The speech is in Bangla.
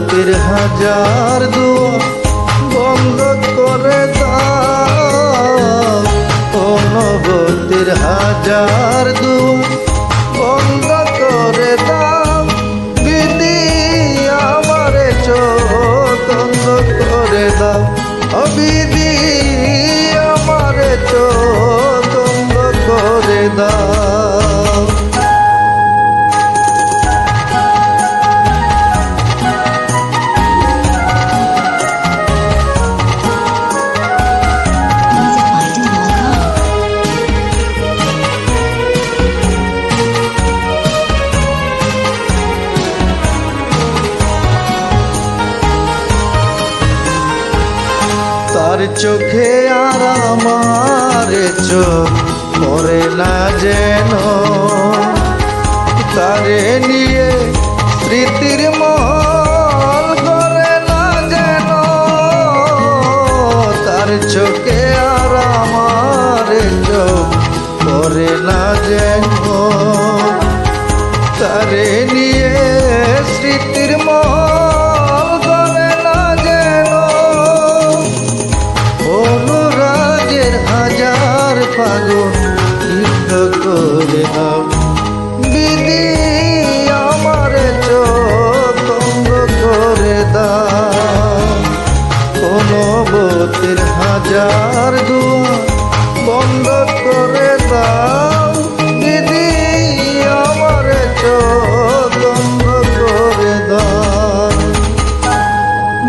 অনুভূতির হাজার দুয়ার বন্ধ করে দাও। অনুভূতির হাজার দুয়ার বন্ধ করে দাও। বিধি আমারে চোখ করে দাও। ও বিধি আমারে চোখ করে দাও। তার চোখে আর আমার চোখ পড়ে না যেন। তারে নিয়ে স্মৃতির মহল করে না যেন। তার চোখে আর আমার চোখ পড়ে না যেন। তারে নিয়ে করে নাও বিধি আমার চোখ করে দাও। বতির হাজার দুয়া বন্ধ করে দাও